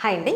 Hi అండి.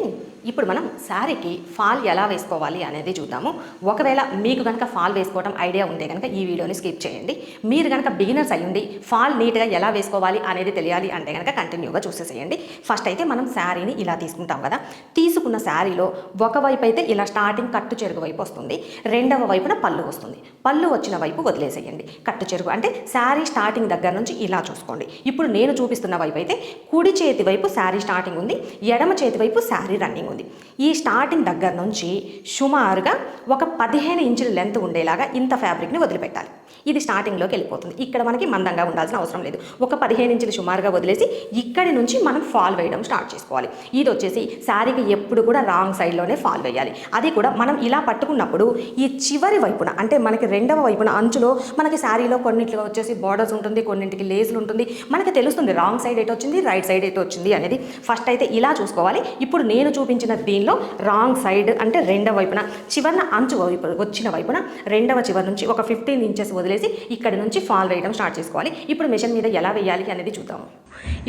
ఇప్పుడు మనం శారీకి ఫాల్ ఎలా వేసుకోవాలి అనేది చూద్దాము. ఒకవేళ మీకు కనుక ఫాల్ వేసుకోవడం ఐడియా ఉంటే కనుక ఈ వీడియోని స్కిప్ చేయండి. మీరు కనుక బిగినర్స్ అయ్యండి ఫాల్ నీట్గా ఎలా వేసుకోవాలి అనేది తెలియాలి అంటే కనుక కంటిన్యూగా చూసేసేయండి. ఫస్ట్ అయితే మనం శారీని ఇలా తీసుకుంటాం కదా. తీసుకున్న శారీలో ఒకవైపు అయితే ఇలా స్టార్టింగ్ కట్టు చెరుగు వైపు వస్తుంది. రెండవ వైపున పళ్ళు వస్తుంది. పళ్ళు వచ్చిన వైపు వదిలేసేయండి. కట్టు చెరుగు అంటే శారీ స్టార్టింగ్ దగ్గర నుంచి ఇలా చూసుకోండి. ఇప్పుడు నేను చూపిస్తున్న వైపు అయితే కుడి చేతి వైపు శారీ స్టార్టింగ్ ఉంది. ఎడమ చేతి వైపు శారీ రన్నింగ్ ఉంది. ఈ స్టార్టింగ్ దగ్గర నుంచి సుమారుగా ఒక పదిహేను ఇంచుల లెంత్ ఉండేలాగా ఇంత ఫ్యాబ్రిక్ని వదిలిపెట్టాలి. ఇది స్టార్టింగ్లోకి వెళ్ళిపోతుంది. ఇక్కడ మనకి మందంగా ఉండాల్సిన అవసరం లేదు. ఒక పదిహేను ఇంచులు సుమారుగా వదిలేసి ఇక్కడి నుంచి మనం ఫాల్ వేయడం స్టార్ట్ చేసుకోవాలి. ఇది వచ్చేసి శారీకి ఎప్పుడు కూడా రాంగ్ సైడ్లోనే ఫాల్ వేయాలి. అది కూడా మనం ఇలా పట్టుకున్నప్పుడు ఈ చివరి వైపున అంటే మనకి రెండవ వైపున అంచులో మనకి శారీలో కొన్నింటిలో వచ్చేసి బార్డర్స్ ఉంటుంది కొన్నింటికి లేసులు ఉంటుంది. మనకి తెలుస్తుంది రాంగ్ సైడ్ ఎటు వచ్చింది రైట్ సైడ్ ఎటు వచ్చింది అనేది. ఫస్ట్ అయితే ఇలా చూసుకోవాలి. ఇప్పుడు నేను చూపించిన దీనిలో రాంగ్ సైడ్ అంటే రెండవ వైపున చివరన అంచు వైపు వచ్చిన వైపున రెండవ చివరి నుంచి ఒక ఫిఫ్టీన్ ఇంచెస్ వదిలేసి ఇక్కడ నుంచి ఫాల్ వేయడం స్టార్ట్ చేసుకోవాలి. ఇప్పుడు మిషన్ మీద ఎలా వేయాలి అనేది చూద్దాము.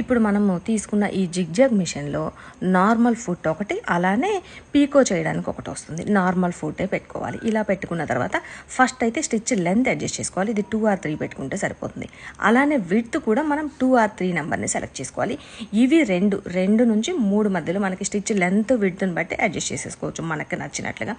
ఇప్పుడు మనము తీసుకున్న ఈ జిగ్జాగ్ మిషన్లో నార్మల్ ఫుట్ ఒకటి అలానే పీకో చేయడానికి ఒకటి వస్తుంది. నార్మల్ ఫుట్టే పెట్టుకోవాలి. ఇలా పెట్టుకున్న తర్వాత ఫస్ట్ అయితే స్టిచ్ లెంత్ అడ్జస్ట్ చేసుకోవాలి. ఇది టూ ఆర్ త్రీ పెట్టుకుంటే సరిపోతుంది. అలానే విడ్త్ కూడా మనం టూ ఆర్ త్రీ నెంబర్ని సెలెక్ట్ చేసుకోవాలి. ఇవి రెండు రెండు నుంచి మూడు మధ్యలో మనకి స్టిచ్ లెంత్ విడ్త్ని బట్టి అడ్జస్ట్ చేసేసుకోవచ్చు. మనకి నచ్చినట్లుగా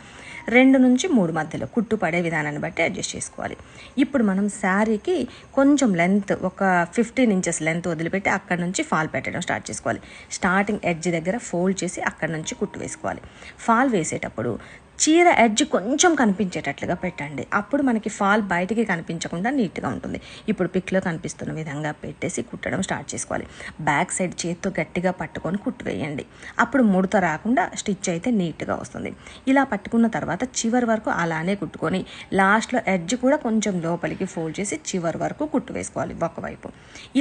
రెండు నుంచి మూడు మధ్యలో కుట్టు పడే విధానాన్ని బట్టి అడ్జస్ట్ చేసుకోవాలి. ఇప్పుడు మనం శారీకి కొంచెం లెంత్ ఒక ఫిఫ్టీన్ ఇంచెస్ లెంత్ వదిలిపెట్టి అక్కడ నుంచి ఫాల్ పెట్టడం స్టార్ట్ చేసుకోవాలి. స్టార్టింగ్ ఎడ్జ్ దగ్గర ఫోల్డ్ చేసి అక్కడ నుంచి కుట్టు వేసుకోవాలి. ఫాల్ వేసేటప్పుడు చీర ఎడ్జ్ కొంచెం కనిపించేటట్లుగా పెట్టండి. అప్పుడు మనకి ఫాల్ బయటికి కనిపించకుండా నీట్గా ఉంటుంది. ఇప్పుడు పిక్లో కనిపిస్తున్న విధంగా పెట్టేసి కుట్టడం స్టార్ట్ చేసుకోవాలి. బ్యాక్ సైడ్ చేత్తో గట్టిగా పట్టుకొని కుట్టు వేయండి. అప్పుడు ముడత రాకుండా స్టిచ్ అయితే నీట్గా వస్తుంది. ఇలా పట్టుకున్న తర్వాత చివరి వరకు అలానే కుట్టుకొని లాస్ట్లో ఎడ్జ్ కూడా కొంచెం లోపలికి ఫోల్డ్ చేసి చివరి వరకు కుట్టు వేసుకోవాలి ఒకవైపు.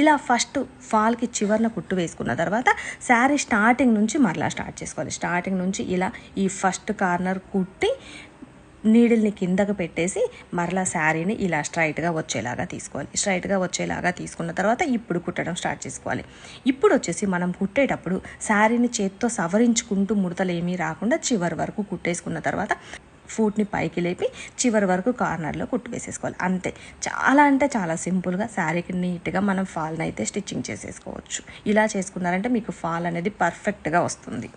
ఇలా ఫస్ట్ ఫాల్కి చివరిన కుట్టు వేసుకున్న తర్వాత శారీ స్టార్టింగ్ నుంచి మరలా స్టార్ట్ చేసుకోవాలి. స్టార్టింగ్ నుంచి ఇలా ఈ ఫస్ట్ కార్నర్ కుట్టి నీడిల్ని కిందకు పెట్టేసి మరలా శారీని ఇలా స్ట్రైట్గా వచ్చేలాగా తీసుకోవాలి. స్ట్రైట్గా వచ్చేలాగా తీసుకున్న తర్వాత ఇప్పుడు కుట్టడం స్టార్ట్ చేసుకోవాలి. ఇప్పుడు వచ్చేసి మనం కుట్టేటప్పుడు శారీని చేత్తో సవరించుకుంటూ ముడతలు ఏమీ రాకుండా చివరి వరకు కుట్టేసుకున్న తర్వాత ఫూట్ని పైకి లేపి చివరి వరకు కార్నర్లో కుట్టు వేసేసుకోవాలి. అంతే. చాలా అంటే చాలా సింపుల్గా శారీకి నీట్గా మనం ఫాల్ని అయితే స్టిచ్చింగ్ చేసేసుకోవచ్చు. ఇలా చేసుకున్నారంటే మీకు ఫాల్ అనేది పర్ఫెక్ట్గా వస్తుంది.